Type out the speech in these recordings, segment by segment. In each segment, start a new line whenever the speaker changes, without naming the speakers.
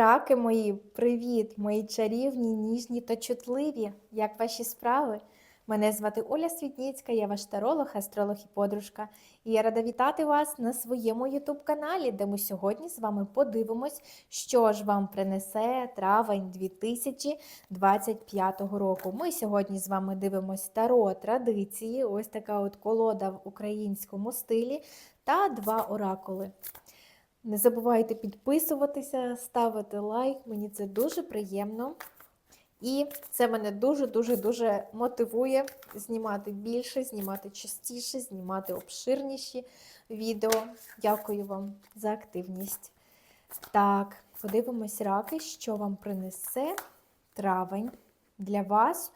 Раки мої, привіт, мої чарівні, ніжні та чутливі. Як ваші справи? Мене звати Оля Світніцька, я ваш таролог, астролог і подружка. І я рада вітати вас на своєму ютуб-каналі, де ми сьогодні з вами подивимось, що ж вам принесе травень 2025 року. Ми сьогодні з вами дивимось таро традиції, ось така от колода в українському стилі та два оракули. Не забувайте підписуватися, ставити лайк, мені це дуже приємно. І це мене дуже-дуже-дуже мотивує знімати більше, знімати частіше, знімати обширніші відео. Дякую вам за активність. Так, подивимось раки, що вам принесе травень для вас.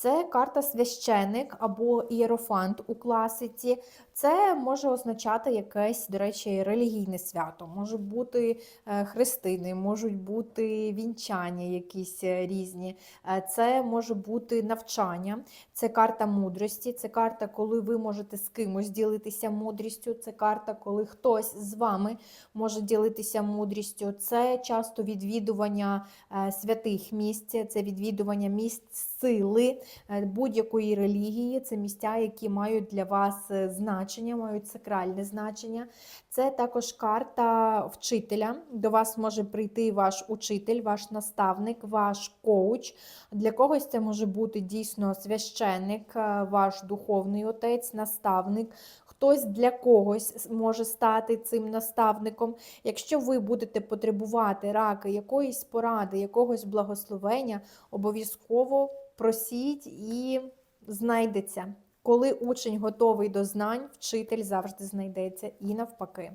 Це карта священик або ієрофант у класиці. Це може означати якесь, до речі, релігійне свято. Може бути е, хрестини, можуть бути вінчання якісь е, різні. Е, Це може бути навчання, це карта мудрості, це карта, коли ви можете з кимось ділитися мудрістю. Це карта, коли хтось з вами може ділитися мудрістю. Це часто відвідування святих місць, це відвідування місць сили е, будь-якої релігії. Це місця, які мають для вас е, значення, мають сакральне значення. Це також карта вчителя. До вас може прийти ваш учитель, ваш наставник, ваш коуч. Для когось це може бути дійсно священник, е, ваш духовний отець, наставник. Хтось для когось може стати цим наставником. Якщо ви будете потребувати раки якоїсь поради, якогось благословення, обов'язково просіть і знайдеться. Коли учень готовий до знань, вчитель завжди знайдеться і навпаки.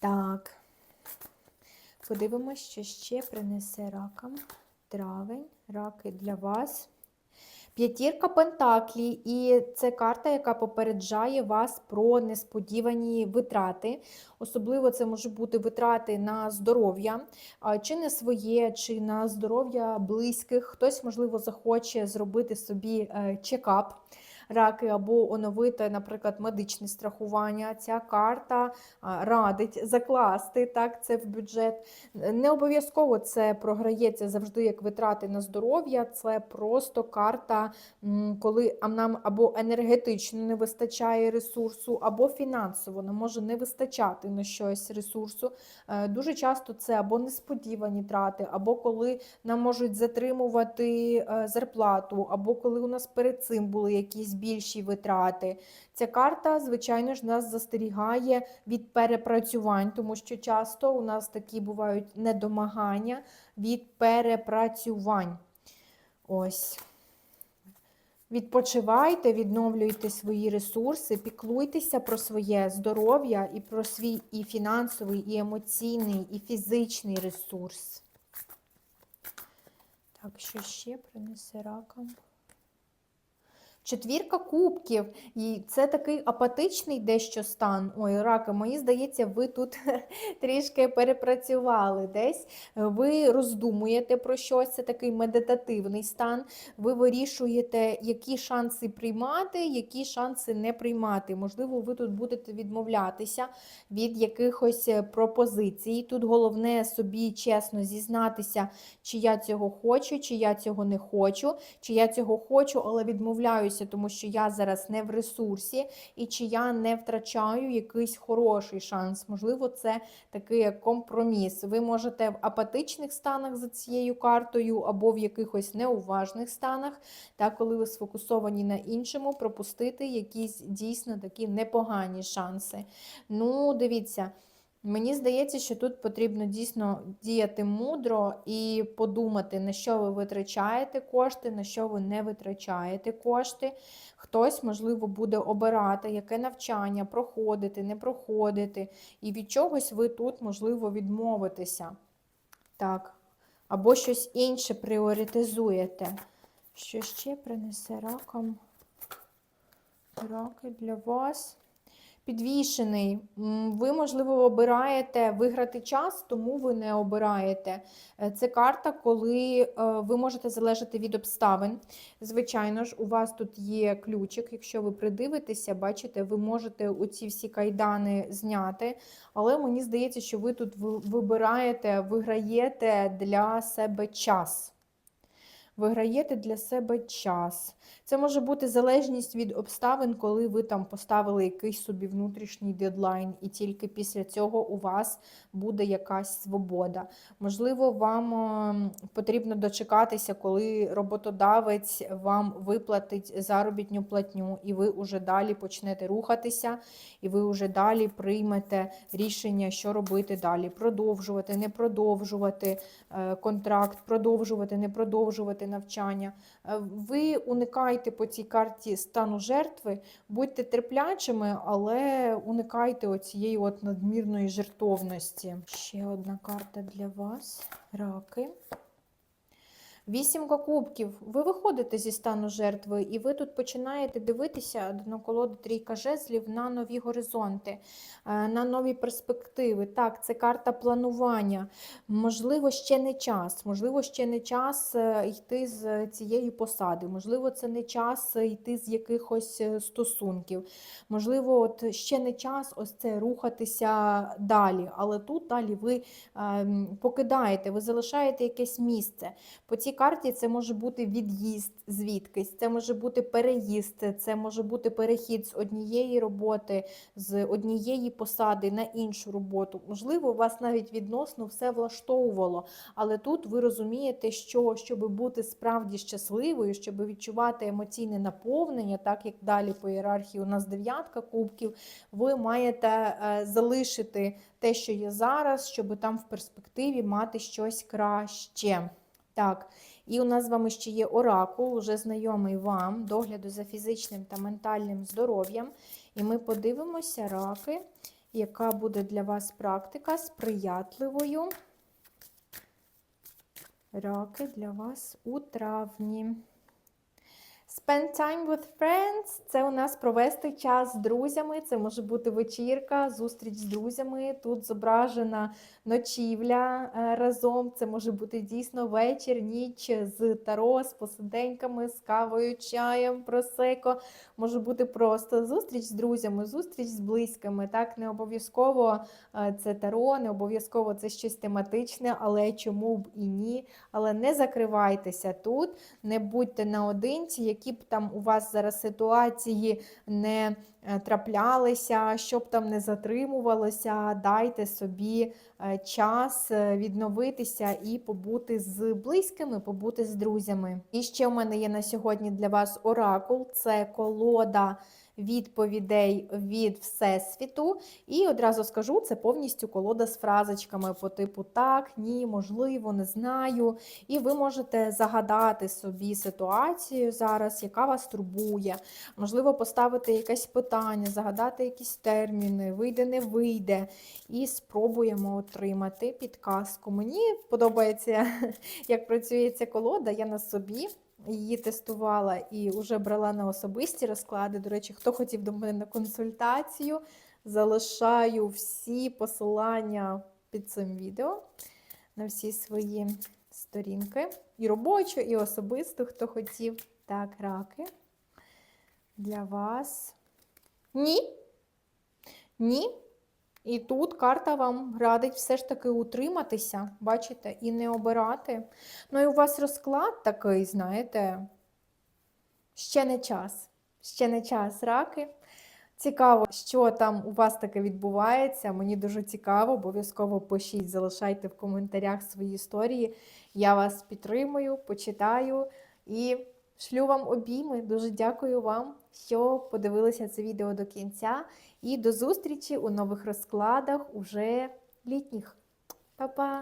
Так, подивимось, що ще принесе ракам. Травень, раки для вас. П'ятірка Пентаклі, і це карта, яка попереджає вас про несподівані витрати. Особливо це можуть бути витрати на здоров'я, чи не своє, чи на здоров'я близьких. Хтось, можливо, захоче зробити собі е, чекап. Раки або оновити, наприклад, медичне страхування. Ця карта радить закласти так, це в бюджет. Не обов'язково це програється завжди як витрати на здоров'я. Це просто карта, коли нам або енергетично не вистачає ресурсу, або фінансово не може не вистачати на щось ресурсу. Е, Дуже часто це або несподівані трати, або коли нам можуть затримувати е, зарплату, або коли у нас перед цим були якісь більші витрати. Ця карта, звичайно ж, нас застерігає від перепрацювань, тому що часто у нас такі бувають недомагання від перепрацювань. Ось. Відпочивайте, відновлюйте свої ресурси, піклуйтеся про своє здоров'я і про свій і фінансовий, і емоційний, і фізичний ресурс. Так, що ще принесе ракам? Четвірка кубків, і це такий апатичний дещо стан. Ой, раки, мені здається, ви тут трішки перепрацювали десь. Ви роздумуєте про щось, це такий медитативний стан. Ви вирішуєте, які шанси приймати, які шанси не приймати. Можливо, ви тут будете відмовлятися від якихось пропозицій. Тут головне собі чесно зізнатися, чи я цього хочу, чи я цього не хочу, чи я цього хочу, але відмовляюся, тому що я зараз не в ресурсі, і чи я не втрачаю якийсь хороший шанс. Можливо, це такий компроміс. Ви можете в апатичних станах за цією картою, або в якихось неуважних станах, та коли ви сфокусовані на іншому, пропустити якісь дійсно такі непогані шанси. Ну, дивіться. Мені здається, що тут потрібно дійсно діяти мудро і подумати, на що ви витрачаєте кошти, на що ви не витрачаєте кошти. Хтось, можливо, буде обирати, яке навчання проходити, не проходити. І від чогось ви тут, можливо, відмовитеся. Так. Або щось інше пріоритизуєте. Що ще принесе раком? Раки для вас. Підвішений. Ви, можливо, обираєте виграти час, тому ви не обираєте. Е, Це карта, коли е, ви можете залежати від обставин. Звичайно ж, у вас тут є ключик. Якщо ви придивитеся, бачите, ви можете оці всі кайдани зняти. Але мені здається, що ви тут ви- вибираєте, виграєте для себе час. Виграєте для себе час. Це може бути залежність від обставин, коли ви там поставили якийсь собі внутрішній дедлайн, і тільки після цього у вас буде якась свобода. Можливо, вам ем, потрібно дочекатися, коли роботодавець вам виплатить заробітну платню, і ви вже далі почнете рухатися, і ви вже далі приймете рішення, що робити далі: продовжувати, не продовжувати е, контракт, продовжувати, не продовжувати навчання. Е, Ви уникайте по цій карті стану жертви, будьте терплячими, але уникайте оцієї от надмірної жертовності. Ще одна карта для вас. Раки. Вісімка кубків. Ви виходите зі стану жертви, і ви тут починаєте дивитися на колоду трійка жезлів на нові горизонти, е, на нові перспективи. Так, це карта планування. Можливо, ще не час. Можливо, ще не час е, йти з цієї посади. Можливо, це не час е, йти з якихось стосунків. Можливо, от ще не час ось це рухатися далі. Але тут далі ви ем, покидаєте, ви залишаєте якесь місце. По цій карті це може бути від'їзд звідкись, це може бути переїзд, це може бути перехід з однієї роботи, з однієї посади на іншу роботу. Можливо, вас навіть відносно все влаштовувало, але тут ви розумієте, що щоб бути справді щасливою, щоб відчувати емоційне наповнення, так як далі по ієрархії у нас дев'ятка кубків, ви маєте е, залишити те, що є зараз, щоб там в перспективі мати щось краще. Так, і у нас з вами ще є оракул, вже знайомий вам, догляду за фізичним та ментальним здоров'ям. І ми подивимося, раки, яка буде для вас практика сприятливою. Раки для вас у травні. Spend time with friends це у нас провести час з друзями. Це може бути вечірка, зустріч з друзями. Тут зображена ночівля е, разом. Це може бути дійсно вечір, ніч з таро, з посиденьками, з кавою, чаєм, просеко. Може бути просто зустріч з друзями, зустріч з близькими. Так, не обов'язково е, це таро, не обов'язково це щось тематичне, але чому б і ні. Але не закривайтеся тут, не будьте наодинці, які б там у вас зараз ситуації не е, траплялися, щоб там не затримувалося, дайте собі е, час е, відновитися і побути з близькими, побути з друзями. І ще в мене є на сьогодні для вас оракул, це колода відповідей від Всесвіту. І одразу скажу, це повністю колода з фразочками по типу так, ні, можливо, не знаю. І ви можете загадати собі ситуацію зараз, яка вас турбує. Можливо, поставити якесь питання, загадати якісь терміни, вийде, не вийде. І спробуємо отримати підказку. Мені подобається, як працює ця колода, я на собі. Її тестувала і вже брала на особисті розклади. До речі, хто хотів до мене на консультацію, залишаю всі посилання під цим відео на всі свої сторінки. І робочу, і особисто, хто хотів. Так, раки. Для вас. Ні. Ні. І тут карта вам радить все ж таки утриматися, бачите, і не обирати. Ну і у вас розклад такий, знаєте, ще не час. Ще не час, раки. Цікаво, що там у вас таке відбувається. Мені дуже цікаво, обов'язково пишіть, залишайте в коментарях свої історії. Я вас підтримую, почитаю і шлю вам обійми. Дуже дякую вам, що подивилися це відео до кінця. І до зустрічі у нових розкладах уже літніх. Па-па!